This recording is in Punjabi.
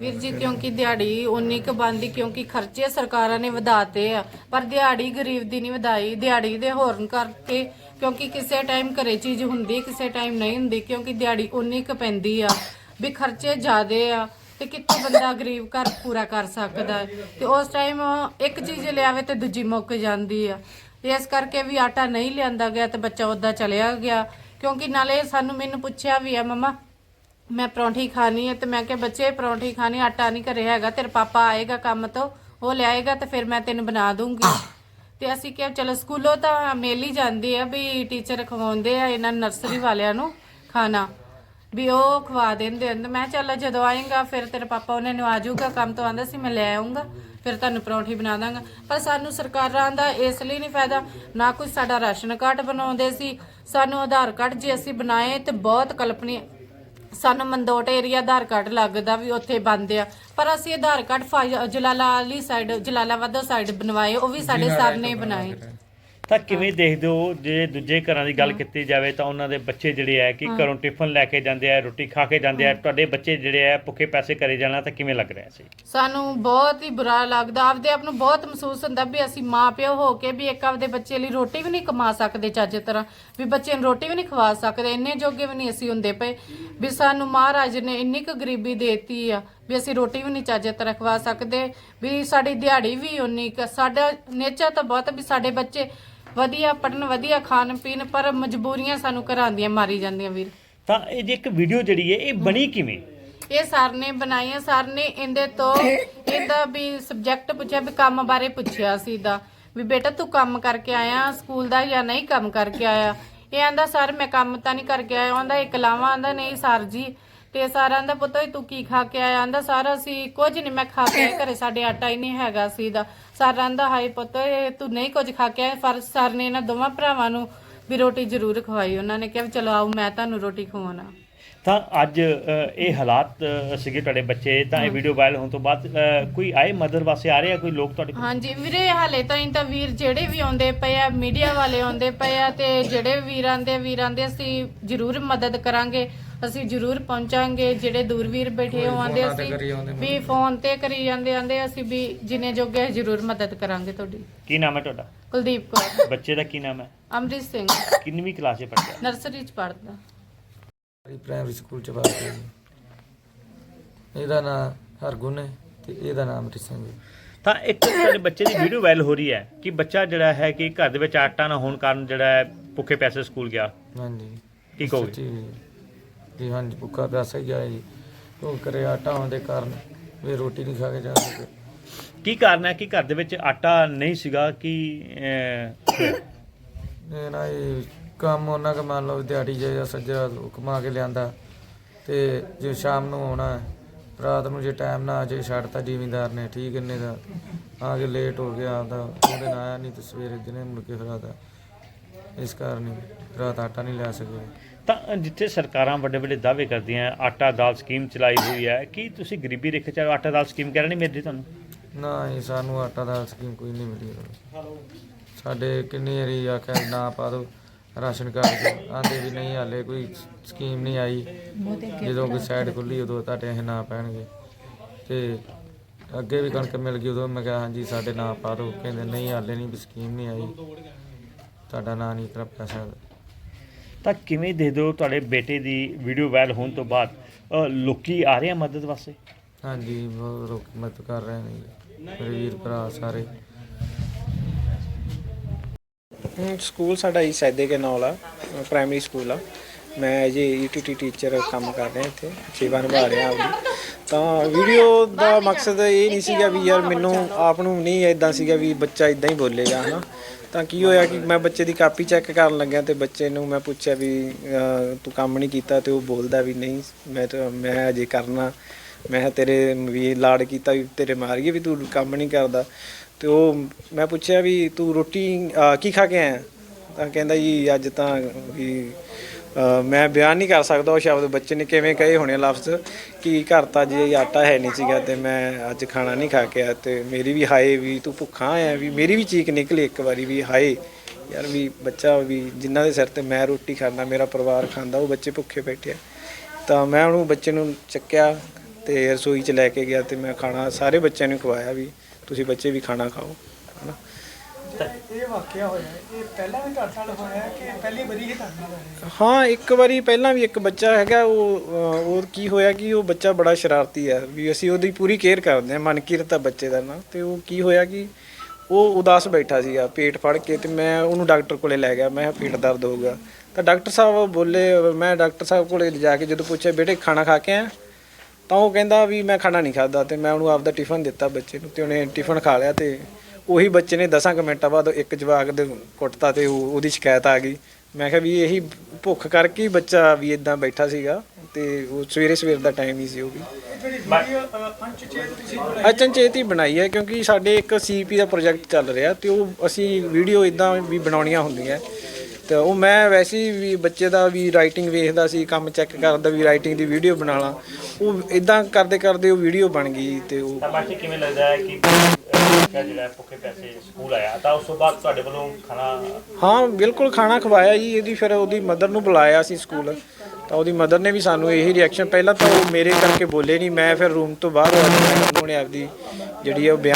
ਵੀਰ ਜੀ, ਕਿਉਂਕਿ ਦਿਹਾੜੀ ਉਨੀ ਕੁ ਬੰਦੀ ਕਿਉਂਕਿ ਖਰਚੇ ਸਰਕਾਰਾਂ ਨੇ ਵਧਾਤੇ ਆ, ਪਰ ਦਿਹਾੜੀ ਗਰੀਬ ਦੀ ਨਹੀਂ ਵਧਾਈ, ਦਿਹਾੜੀ ਦੇ ਹੋਰਨ ਕਰਕੇ, ਕਿਉਂਕਿ ਕਿਸੇ ਟਾਈਮ ਘਰੇ ਚੀਜ਼ ਹੁੰਦੀ, ਕਿਸੇ ਟਾਈਮ ਨਹੀਂ ਹੁੰਦੀ, ਕਿਉਂਕਿ ਦਿਹਾੜੀ ਉਨੀ ਕੁ ਪੈਂਦੀ ਆ, ਵੀ ਖਰਚੇ ਜ਼ਿਆਦੇ ਆ, ਤੇ ਕਿੱਥੇ ਬੰਦਾ ਗਰੀਬ ਘਰ ਪੂਰਾ ਕਰ ਸਕਦਾ ਹੈ? ਤੇ ਉਸ ਟਾਈਮ ਇੱਕ ਚੀਜ਼ ਲਿਆਵੇ ਤੇ ਦੂਜੀ ਮੁੱਕ ਜਾਂਦੀ ਆ ਇਸ ਕਰਕੇ ਵੀ ਆਟਾ ਨਹੀਂ ਲਿਆਂਦਾ ਗਿਆ ਤੇ ਬੱਚਾ ਉੱਦਾਂ ਚਲਿਆ ਗਿਆ, ਕਿਉਂਕਿ ਨਾਲੇ ਸਾਨੂੰ ਮੈਨੂੰ ਪੁੱਛਿਆ ਵੀ ਆ, ਮਮਾ ਮੈਂ ਪਰੌਂਠੀ ਖਾਣੀ ਹੈ ਤੇ ਮੈਂ ਕਿਹਾ ਬੱਚੇ, ਪਰੌਂਠੀ ਖਾਣੀ, ਆਟਾ ਨਹੀਂ ਘਰੇ ਹੈਗਾ, ਤੇਰੇ ਪਾਪਾ ਆਏਗਾ ਕੰਮ ਤੋਂ, ਉਹ ਲਿਆਏਗਾ ਤੇ ਫਿਰ ਮੈਂ ਤੈਨੂੰ ਬਣਾ ਦੂੰਗੀ। ਤੇ ਅਸੀਂ ਕਿਹਾ ਚਲੋ ਸਕੂਲੋਂ ਤਾਂ ਮਿਲ ਹੀ ਜਾਂਦੀ ਆ ਵੀ ਟੀਚਰ ਖਵਾਉਂਦੇ ਆ ਇਹਨਾਂ ਨਰਸਰੀ ਵਾਲਿਆਂ ਨੂੰ ਖਾਣਾ, ਵੀ ਉਹ ਖਵਾ ਦਿੰਦੇ ਹਨ ਮੈਂ ਚੱਲ ਜਦੋਂ ਆਏਗਾ ਫਿਰ ਤੇਰੇ ਪਾਪਾ ਉਹਨੇ ਨੂੰ ਆ ਜਾਊਗਾ ਕੰਮ ਤੋਂ, ਆਂਦਾ ਸੀ ਮੈਂ ਲੈ ਆਉਂਗਾ ਫਿਰ ਤੁਹਾਨੂੰ ਪਰੌਂਠੀ ਬਣਾ ਦਾਂਗਾ। ਪਰ ਸਾਨੂੰ ਸਰਕਾਰਾਂ ਦਾ ਇਸ ਲਈ ਨਹੀਂ ਫਾਇਦਾ, ਨਾ ਕੋਈ ਸਾਡਾ ਰਾਸ਼ਨ ਕਾਰਡ ਬਣਾਉਂਦੇ ਸੀ, ਸਾਨੂੰ ਆਧਾਰ ਕਾਰਡ ਜੇ ਅਸੀਂ ਬਣਾਏ ਤੇ ਬਹੁਤ ਕਲਪਨੀ ਸਾਨੂੰ ਮੰਦੋਟ ਏਰੀਆ ਆਧਾਰ ਕਾਰਡ ਲੱਗਦਾ ਵੀ ਉੱਥੇ ਬੰਦ ਆ। ਪਰ ਅਸੀਂ ਆਧਾਰ ਕਾਰਡ ਫਾਜ਼ਿ- ਜਲਾਲਾ ਵਾਲੀ ਸਾਈਡ ਜਲਾਲਾਬਾਦ ਸਾਈਡ ਬਣਵਾਏ ਉਹ ਵੀ ਸਾਡੇ ਸਰ ਨੇ ਬਣਾਏ। ਤਾਂ ਕਿਵੇਂ ਦੇਖਦੇ ਹੋ ਜੇ ਦੂਜੇ ਘਰਾਂ ਦੀ ਗੱਲ ਕੀਤੀ ਜਾਵੇ ਤਾਂ ਉਹਨਾਂ ਦੇ ਬੱਚੇ ਜਿਹੜੇ ਆ ਕਿ ਘਰੋਂ ਟਿਫਨ ਲੈ ਕੇ ਜਾਂਦੇ ਆ ਰੋਟੀ ਖਾ ਕੇ ਜਾਂਦੇ ਆ ਤੁਹਾਡੇ ਬੱਚੇ ਜਿਹੜੇ ਆ ਭੁੱਖੇ ਪੈਸੇ ਕਰੇ ਜਾਣਾ ਤਾਂ ਕਿਵੇਂ ਲੱਗ ਰਿਹਾ ਸੀ? ਸਾਨੂੰ ਬਹੁਤ ਹੀ ਬੁਰਾ ਲੱਗਦਾ ਆਪਦੇ ਆਪ ਨੂੰ ਬਹੁਤ ਮਹਿਸੂਸ ਹੁੰਦਾ ਵੀ ਅਸੀਂ ਮਾਂ ਪਿਓ ਹੋ ਕੇ ਵੀ ਇੱਕ ਆਪਦੇ ਬੱਚੇ ਲਈ ਰੋਟੀ ਵੀ ਨਹੀਂ ਕਮਾ ਸਕਦੇ ਚੱਜ ਤਰ੍ਹਾਂ ਵੀ ਬੱਚੇ ਨੂੰ ਰੋਟੀ ਵੀ ਨਹੀਂ ਖਵਾ ਸਕਦੇ ਇੰਨੇ ਜੋਗੇ ਵੀ ਨਹੀਂ ਅਸੀਂ ਹੁੰਦੇ ਪਏ ਵੀ ਸਾਨੂੰ ਮਹਾਰਾਜ ਨੇ ਇੰਨੀ ਕੁ ਗਰੀਬੀ ਦੇਤੀ ਆ ਵੀ ਅਸੀਂ ਰੋਟੀ ਵੀ ਨਹੀਂ ਚੱਜ ਤਰ੍ਹਾਂ ਖਵਾ ਸਕਦੇ ਵੀ ਸਾਡੀ ਦਿਹਾੜੀ ਵੀ ਉਨੀ ਕੁ ਸਾਡਾ ਨੇਚਰ ਤਾਂ ਬਹੁਤ ਵੀ ਸਾਡੇ ਬੱਚੇ ਵਧੀਆ ਪੜਨ ਵਧੀਆ ਖਾਣ ਪੀਣ ਪਰ ਮਜਬੂਰੀਆਂ ਸਾਨੂੰ ਘਰਾਂ ਦੀਆਂ ਮਾਰੀ ਜਾਂਦੀਆਂ ਵੀਰ। ਤਾਂ ਇਹ ਜੇ ਇੱਕ ਵੀਡੀਓ ਜਿਹੜੀ ਹੈ ਇਹ ਬਣੀ ਕਿਵੇਂ? ਇਹ ਸਰ ਨੇ ਬਣਾਈ ਹੈ। ਸਰ ਨੇ ਇਹਦੇ ਤੋਂ ਇਹਦਾ ਵੀ ਸਬਜੈਕਟ ਪੁੱਛਿਆ ਵੀ ਕੰਮ ਬਾਰੇ ਪੁੱਛਿਆ ਸੀ ਦਾ ਵੀ ਬੇਟਾ ਤੂੰ ਕੰਮ ਕਰਕੇ ਆਇਆ ਸਕੂਲ ਦਾ ਜਾਂ ਨਹੀਂ ਕੰਮ ਕਰਕੇ ਆਇਆ? ਇਹ ਆਂਦਾ ਸਰ ਮੈਂ ਕੰਮ ਤਾਂ ਨਹੀਂ ਕਰਕੇ ਆਇਆ। ਆਂਦਾ ਇੱਕ ਲਾਵਾਂ ਆਂਦਾ ਨਹੀਂ ਸਰ ਜੀ ਤੇ ਸਾਰਾ ਆਂਦਾ ਪੁੱਤ ਓਏ ਤੂੰ ਕੀ ਖਾ ਕੇ ਆਇਆ? ਆਂਦਾ ਸਾਰਾ ਅਸੀਂ ਕੁਝ ਨਹੀਂ ਮੈਂ ਖਾ ਕੇ ਆਇਆ, ਘਰੇ ਸਾਡੇ ਆਟਾ ਹੀ ਨਹੀਂ ਹੈਗਾ ਸੀ ਦਾ ਸਾਰਾ ਆਂਦਾ ਹਾਏ ਪੁੱਤ ਇਹ ਤੂੰ ਨਹੀਂ ਕੁਝ ਖਾ ਕੇ ਆਇਆ? ਪਰ ਸਰ ਨੇ ਇਹਨਾਂ ਦੋਵਾਂ ਭਰਾਵਾਂ ਨੂੰ ਵੀ ਰੋਟੀ ਜ਼ਰੂਰ ਖਵਾਈ ਉਹਨਾਂ ਨੇ ਕਿਹਾ ਵੀ ਚਲੋ ਆਓ ਮੈਂ ਤੁਹਾਨੂੰ ਰੋਟੀ ਖਵਾਉਣਾ। ਤਾਂ ਅੱਜ ਇਹ ਹਾਲਾਤ ਸੀਗੇ ਤੁਹਾਡੇ ਬੱਚੇ ਤਾਂ ਇਹ ਵੀਡੀਓ ਵਾਇਰਲ ਹੋਣ ਤੋਂ ਬਾਅਦ ਕੋਈ ਆਏ ਮਦਰ ਵਾਸਤੇ ਆ ਰਹੇ ਆ ਕੋਈ ਲੋਕ ਤੁਹਾਡੇ ਕੋਲ? ਹਾਂਜੀ ਵੀਰੇ ਹਾਲੇ ਤਾਂ ਵੀਰ ਜਿਹੜੇ ਵੀ ਆਉਂਦੇ ਪਏ ਆ ਮੀਡੀਆ ਵਾਲੇ ਆਉਂਦੇ ਪਏ ਆ ਤੇ ਜਿਹੜੇ ਵੀਰਾਂ ਦੇ ਵੀਰਾਂ ਦੇ ਅਸੀਂ ਜ਼ਰੂਰ ਮਦਦ ਕਰਾਂਗੇ ਅਸੀਂ ਜ਼ਰੂਰ ਪਹੁੰਚਾਂਗੇ ਜਿਹੜੇ ਦੂਰਵੀਰ ਬੈਠੇ ਹੋ ਆਂਦੇ ਅਸੀਂ ਵੀ ਫੋਨ ਤੇ ਕਰੀ ਜਾਂਦੇ ਆਂਦੇ ਅਸੀਂ ਵੀ ਜਿੰਨੇ ਜੋਗੇ ਜ਼ਰੂਰ ਮਦਦ ਕਰਾਂਗੇ ਤੁਹਾਡੀ। ਕੀ ਨਾਮ ਹੈ ਤੁਹਾਡਾ? ਕੁਲਦੀਪ ਕੌਰ। ਬੱਚੇ ਦਾ ਕੀ ਨਾਮ ਹੈ? ਅੰਮ੍ਰਿਤ ਸਿੰਘ। ਕਿੰਨਵੀਂ ਕਲਾਸ 'ਚ ਪੜ੍ਹਦਾ ਨਰਸਰੀ ਚ ਪੜਦਾ ਪ੍ਰਾਇਮਰੀ ਪ੍ਰਾਇਮਰੀ ਸਕੂਲ ਚ ਪੜ੍ਹਦੇ ਜੀ। ਇਹਦਾ ਨਾਮ ਹਰਗੁਣ ਹੈ ਤੇ ਇਹਦਾ ਨਾਮ ਅਮਰਿਤ ਸਿੰਘ ਹੈ ਤਾਂ ਇੱਕ ਤੁਹਾਡੇ ਬੱਚੇ ਦੀ ਵੀਡੀਓ ਵਾਇਰਲ ਹੋ ਰਹੀ ਹੈ ਕਿ ਬੱਚਾ ਜਿਹੜਾ ਹੈ ਕਿ ਘਰ ਦੇ ਵਿੱਚ ਆਟਾ ਨਾ ਹੋਣ ਕਾਰਨ ਜਿਹੜਾ ਹੈ ਭੁੱਖੇ ਪੈਸੇ ਸਕੂਲ ਗਿਆ। ਹਾਂਜੀ। ਕੀ ਕਹੋਗੇ? ਸੱਚੀ ਜੀ। ਹਾਂਜੀ ਭੁੱਖਾ ਪਿਆਸਾ ਹੀ ਗਿਆ ਜੀ। ਉਹ ਕਰੇ ਆਟਾ ਹੋਣ ਦੇ ਕਾਰਨ ਵੀ ਰੋਟੀ ਨਹੀਂ ਖਾ ਕੇ ਜਾ ਸਕੇ। ਕੀ ਕਾਰਨ ਹੈ ਕਿ ਘਰ ਦੇ ਵਿੱਚ ਆਟਾ ਨਹੀਂ ਸੀਗਾ ਕਿ ਅਹ, ਇਹ ਨਾ ਇਹ ਕੰਮ ਉਹਨਾਂ ਦਾ ਮੰਨ ਲਓ ਦਿਹਾੜੀ ਜੇ ਜਾਂ ਸੱਜਾ ਕਮਾ ਕੇ ਲਿਆਂਦਾ ਤੇ ਜੇ ਸ਼ਾਮ ਨੂੰ ਆਉਣਾ ਹੈ, ਰਾਤ ਨੂੰ ਜੇ ਟਾਈਮ ਨਾ ਆ ਜੇ ਛੱਡਤਾ ਜ਼ਿਮੀਂਦਾਰ ਨੇ ਠੀਕ ਇੰਨੇ ਦਾ। ਆ ਕੇ ਲੇਟ ਹੋ ਗਿਆ ਆਪਦਾ ਉਹਦੇ ਨਾਲ ਆਇਆ ਨਹੀਂ ਤੇ ਸਵੇਰੇ ਦਿਨੇ ਮੁੜ ਕੇ ਫਿਰ ਆਦਾ। ਇਸ ਕਾਰਨ ਹੀ ਰਾਤ ਆਟਾ ਨਹੀਂ ਲੈ ਸਕੇ। ਤਾਂ ਜਿੱਥੇ ਸਰਕਾਰਾਂ ਵੱਡੇ ਵੱਡੇ ਦਾਅਵੇ ਕਰਦੀਆਂ ਆਟਾ ਦਾਲ ਸਕੀਮ ਚਲਾਈ ਹੋਈ ਹੈ ਕੀ ਤੁਸੀਂ ਗਰੀਬੀ ਰੇਖਾ 'ਚ ਆਟਾ ਦਾਲ ਸਕੀਮ ਕਹਿ ਰਹੇ ਨਹੀਂ ਮਿਲਦੀ ਤੁਹਾਨੂੰ? ਨਾ ਇਹ ਸਾਨੂੰ ਆਟਾ ਦਾ ਸਕੀਮ ਕੋਈ ਨਹੀਂ ਮਿਲੀ। ਸਾਡੇ ਕਿੰਨੀ ਵਾਰੀ ਆਖਿਆ ਨਾ ਪਾ ਦੋ ਰਾਸ਼ਨ ਕਾਰਡ ਆਂਦੇ ਵੀ ਨਹੀਂ ਹਾਲੇ ਕੋਈ ਸਕੀਮ ਨਹੀਂ ਆਈ। ਜਦੋਂ ਕੋਈ ਸਾਈਡ ਖੁੱਲੀ ਉਦੋਂ ਤੁਹਾਡੇ ਇਹ ਨਾ ਪੈਣਗੇ। ਤੇ ਅੱਗੇ ਵੀ ਕਣਕ ਮਿਲ ਗਈ ਉਦੋਂ ਮੈਂ ਕਿਹਾ ਹਾਂਜੀ ਸਾਡੇ ਨਾਂ ਪਾ ਦਿਓ। ਕਹਿੰਦੇ ਨਹੀਂ ਹਾਲੇ ਨਹੀਂ ਵੀ ਸਕੀਮ ਨਹੀਂ ਆਈ। ਤੁਹਾਡਾ ਨਾਂ ਨਹੀਂ ਕਰ ਪੈਸਾ ਤਾਂ ਕਿਵੇਂ ਦੇ ਦਿਓ ਤੁਹਾਡੇ ਬੇਟੇ ਦੀ ਵੀਡੀਓ ਵਾਇਰਲ ਹੋਣ ਤੋਂ ਬਾਅਦ? ਅਹ, ਲੋਕੀ ਆ ਰਹੇ ਆ ਮਦਦ ਵਾਸਤੇ? ਹਾਂਜੀ ਬਹੁਤ ਲੋਕ ਮਦਦ ਕਰ ਰਹੇ ਨੇ। ਮੇਰੇ ਵੀਰ ਭਰਾ ਸਾਰੇ। ਸਕੂਲ ਸਾਡਾ ਹੀ ਸੈਦੇ ਕੇ ਨਾਲ ਆ ਪ੍ਰਾਇਮਰੀ ਸਕੂਲ ਆ। ਮੈਂ ਜੀ ਈਟੀਟੀ ਟੀਚਰ ਕੰਮ ਕਰ ਰਿਹਾ ਇੱਥੇ, ਸੇਵਾ ਨਿਭਾ ਰਿਹਾ ਆਪਦੀ। ਤਾਂ ਵੀਡੀਓ ਦਾ ਮਕਸਦ ਇਹ ਨਹੀਂ ਸੀਗਾ ਵੀ ਯਾਰ ਮੈਨੂੰ ਆਪ ਨੂੰ ਨਹੀਂ ਇਦਾਂ ਸੀਗਾ ਵੀ ਬੱਚਾ ਇਦਾਂ ਹੀ ਬੋਲੇਗਾ, ਹਨਾ। ਤਾਂ ਕੀ ਹੋਇਆ ਕਿ ਮੈਂ ਬੱਚੇ ਦੀ ਕਾਪੀ ਚੈੱਕ ਕਰਨ ਲੱਗਿਆ ਤੇ ਬੱਚੇ ਨੂੰ ਮੈਂ ਪੁੱਛਿਆ ਵੀ ਤੂੰ ਕੰਮ ਨਹੀਂ ਕੀਤਾ ਤੇ ਉਹ ਬੋਲਦਾ ਵੀ ਨਹੀਂ, ਮੈਂ ਤਾਂ, ਮੈਂ ਅਜੇ ਕਰਨਾ। ਮੈਂ ਕਿਹਾ ਤੇਰੇ ਵੀ ਲਾੜ ਕੀਤਾ ਵੀ ਤੇਰੇ ਮਾਰੀਏ ਵੀ ਤੂੰ ਕੰਮ ਨਹੀਂ ਕਰਦਾ। ਤੇ ਉਹ ਮੈਂ ਪੁੱਛਿਆ ਵੀ ਤੂੰ ਰੋਟੀ ਅਹ, ਕੀ ਖਾ ਕੇ ਆਇਆ? ਤਾਂ ਕਹਿੰਦਾ ਜੀ ਅੱਜ ਤਾਂ ਵੀ ਅਹ, ਮੈਂ ਬਿਆਨ ਨਹੀਂ ਕਰ ਸਕਦਾ ਉਹ ਸ਼ਬਦ। ਬੱਚੇ ਨੇ ਕਿਵੇਂ ਕਹੇ ਹੋਣੇ ਲਫ਼ਜ਼? ਕਿ ਘਰ ਤਾਂ ਜੇ ਆਟਾ ਹੈ ਨਹੀਂ ਸੀਗਾ ਤੇ ਮੈਂ ਅੱਜ ਖਾਣਾ ਨਹੀਂ ਖਾ ਕੇ ਆਇਆ ਤੇ ਮੇਰੀ ਵੀ ਹਾਏ ਵੀ ਤੂੰ ਭੁੱਖਾ ਆਇਆ ਵੀ ਮੇਰੀ ਵੀ ਚੀਕ ਨਿਕਲੀ ਇੱਕ ਵਾਰੀ ਵੀ ਹਾਏ। ਯਾਰ ਵੀ ਬੱਚਾ ਵੀ ਜਿਨ੍ਹਾਂ ਦੇ ਸਿਰ ਤੇ ਮੈਂ ਰੋਟੀ ਖਾਂਦਾ ਮੇਰਾ ਪਰਿਵਾਰ ਖਾਂਦਾ ਉਹ ਬੱਚੇ ਭੁੱਖੇ ਬੈਠੇ ਆ। ਤਾਂ ਮੈਂ ਉਹਨੂੰ ਬੱਚੇ ਨੂੰ ਚੱਕਿਆ ਤੇ ਰਸੋਈ 'ਚ ਲੈ ਕੇ ਗਿਆ ਤੇ ਮੈਂ ਖਾਣਾ ਸਾਰੇ ਬੱਚਿਆਂ ਨੂੰ ਖਵਾਇਆ ਵੀ ਤੁਸੀਂ ਬੱਚੇ ਵੀ ਖਾਣਾ ਖਾਓ ਹਨਾ। ਇਹ ਵਾਕਿਆ ਹੋਇਆ ਇਹ ਪਹਿਲਾਂ ਵੀ ਤੁਹਾਡੇ ਨਾਲ ਹੋਇਆ ਕਿ ਪਹਿਲੀ ਵਾਰੀ ਹੀ ਤੁਹਾਡੇ ਨਾਲ ਹੋਇਆ ਹਾਂ ਇੱਕ ਵਾਰੀ ਪਹਿਲਾਂ ਵੀ ਇੱਕ ਬੱਚਾ ਹੈਗਾ ਉਹ ਕੀ ਹੋਇਆ ਕਿ ਉਹ ਬੱਚਾ ਬੜਾ ਸ਼ਰਾਰਤੀ ਹੈ ਵੀ ਅਸੀਂ ਉਹਦੀ ਪੂਰੀ ਕੇਅਰ ਕਰਦੇ ਹਾਂ ਮਨਕੀਰਤ ਆ ਬੱਚੇ ਦਾ ਨਾਂ ਤੇ ਉਹ ਕੀ ਹੋਇਆ ਕਿ ਉਹ ਉਦਾਸ ਬੈਠਾ ਸੀਗਾ ਪੇਟ ਫੜ ਕੇ ਤੇ ਮੈਂ ਉਹਨੂੰ ਡਾਕਟਰ ਕੋਲੇ ਲੈ ਗਿਆ ਮੈਂ ਕਿਹਾ ਪੇਟ ਦਰਦ ਹੋਊਗਾ ਤਾਂ ਡਾਕਟਰ ਸਾਹਿਬ ਬੋਲੇ ਮੈਂ ਡਾਕਟਰ ਸਾਹਿਬ ਕੋਲੇ ਜਾ ਕੇ ਜਦੋਂ ਪੁੱਛਿਆ ਬੇਟੇ ਖਾਣਾ ਖਾ ਕੇ ਆ ਤਾਂ ਉਹ ਕਹਿੰਦਾ ਵੀ ਮੈਂ ਖਾਣਾ ਨਹੀਂ ਖਾਦਾ ਤੇ ਮੈਂ ਉਹਨੂੰ ਆਪਦਾ ਟਿਫਨ ਦਿੱਤਾ ਬੱਚੇ ਨੂੰ ਤੇ ਉਹਨੇ ਟਿਫਨ ਖਾ ਲਿਆ ਤੇ ਉਹੀ ਬੱਚੇ ਨੇ 10 ਕੁ ਮਿੰਟਾਂ ਬਾਅਦ ਇੱਕ ਜਵਾਕ ਦੇ ਕੁੱਟਤਾ ਤੇ ਉਹ- ਉਹਦੀ ਸ਼ਿਕਾਇਤ ਆ ਗਈ। ਮੈਂ ਕਿਹਾ ਵੀ ਇਹੀ ਭੁੱਖ ਕਰਕੇ ਹੀ ਬੱਚਾ ਵੀ ਇਦਾਂ ਬੈਠਾ ਸੀਗਾ ਤੇ ਉਹ ਸਵੇਰੇ ਸਵੇਰ ਦਾ ਟਾਈਮ ਹੀ ਸੀ ਉਹ ਵੀ। ਅਚਨਚੇਤ ਹੀ ਬਣਾਈ ਹੈ ਕਿਉਂਕਿ ਸਾਡੇ ਇੱਕ ਸੀਪੀ ਦਾ ਪ੍ਰੋਜੈਕਟ ਚੱਲ ਰਿਹਾ ਤੇ ਉਹ ਅਸੀਂ ਵੀਡੀਓ ਇਦਾਂ ਵੀ ਬਣਾਉਣੀਆਂ ਹੁੰਦੀਆਂ। ਤੇ ਉਹ ਮੈਂ ਵੈਸੇ ਹੀ ਵੀ ਬੱਚੇ ਦਾ ਵੀ ਰਾਈਟਿੰਗ ਵੇਖਦਾ ਸੀ ਕੰਮ ਚੈੱਕ ਕਰਦਾ ਵੀ ਰਾਈਟਿੰਗ ਦੀ ਵੀਡੀਓ ਬਣਾ ਲਾਂ। ਉਹ ਇਦਾਂ ਕਰਦੇ ਕਰਦੇ ਉਹ ਵੀਡੀਓ ਬਣ ਗਈ ਤੇ ਉਹ ਤਾਂ ਮਾਸਟਰ ਕਿਵੇਂ ਲੱਗਦਾ ਹੈ ਕਿ ਬੱਚਾ ਜਿਹੜਾ ਹੈ ਭੁੱਖੇ ਪੈਸੇ ਸਕੂਲ ਆਇਆ ਤਾਂ ਉਸ ਤੋਂ ਬਾਅਦ ਤੁਹਾਡੇ ਵੱਲੋਂ ਖਾਣਾ ਹਾਂ ਬਿਲਕੁਲ ਖਾਣਾ ਖਵਾਇਆ ਜੀ ਇਹਦੀ ਫਿਰ ਉਹਦੀ ਮਦਰ ਨੂੰ ਬੁਲਾਇਆ ਸੀ ਸਕੂਲ। ਤਾਂ ਉਹਦੀ ਮਦਰ ਨੇ ਵੀ ਸਾਨੂੰ ਇਹੀ ਰਿਐਕਸ਼ਨ ਪਹਿਲਾਂ ਤਾਂ ਉਹ ਮੇਰੇ ਕਰਕੇ ਬੋਲੇ ਨਹੀਂ ਮੈਂ ਫਿਰ ਰੂਮ ਤੋਂ ਬਾਹਰ ਆ ਕੇ ਉਹਨੇ ਆਪਦੀ ਜਿਹੜੀ ਆ ਉਹ ਬਿਆਨ